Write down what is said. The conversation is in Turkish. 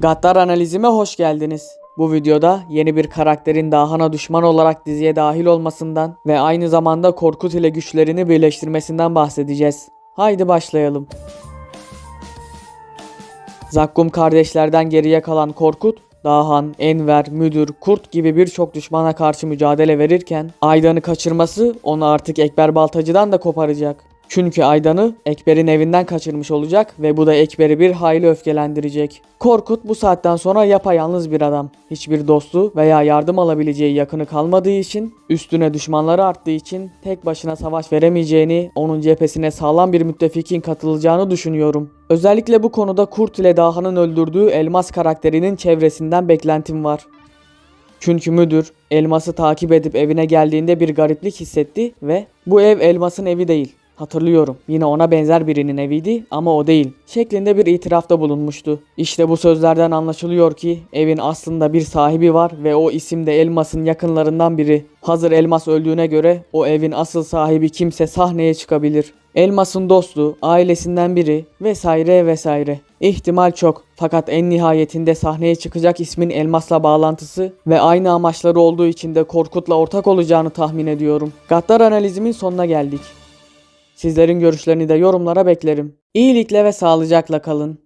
Gaddar analizime hoş geldiniz. Bu videoda yeni bir karakterin Dahan'a düşman olarak diziye dahil olmasından ve aynı zamanda Korkut ile güçlerini birleştirmesinden bahsedeceğiz. Haydi başlayalım. Zakkum kardeşlerden geriye kalan Korkut, Dahan, Enver, Müdür, Kurt gibi birçok düşmana karşı mücadele verirken Aydan'ı kaçırması onu artık Ekber Baltacı'dan da koparacak. Çünkü Aydan'ı Ekber'in evinden kaçırmış olacak ve bu da Ekber'i bir hayli öfkelendirecek. Korkut bu saatten sonra yapayalnız bir adam. Hiçbir dostu veya yardım alabileceği yakını kalmadığı için, üstüne düşmanları arttığı için tek başına savaş veremeyeceğini, onun cephesine sağlam bir müttefikin katılacağını düşünüyorum. Özellikle bu konuda Kurt ile Daha'nın öldürdüğü Elmas karakterinin çevresinden beklentim var. Çünkü müdür elması takip edip evine geldiğinde bir gariplik hissetti ve bu ev elmasın evi değil. Hatırlıyorum. Yine ona benzer birinin eviydi ama o değil. Şeklinde bir itirafta bulunmuştu. İşte bu sözlerden anlaşılıyor ki evin aslında bir sahibi var ve o isim de Elmas'ın yakınlarından biri. Hazır Elmas öldüğüne göre o evin asıl sahibi kimse sahneye çıkabilir. Elmas'ın dostu, ailesinden biri vesaire vesaire. İhtimal çok fakat en nihayetinde sahneye çıkacak ismin Elmas'la bağlantısı ve aynı amaçları olduğu için de Korkut'la ortak olacağını tahmin ediyorum. Gaddar analizimin sonuna geldik. Sizlerin görüşlerini de yorumlara beklerim. İyilikle ve sağlıcakla kalın.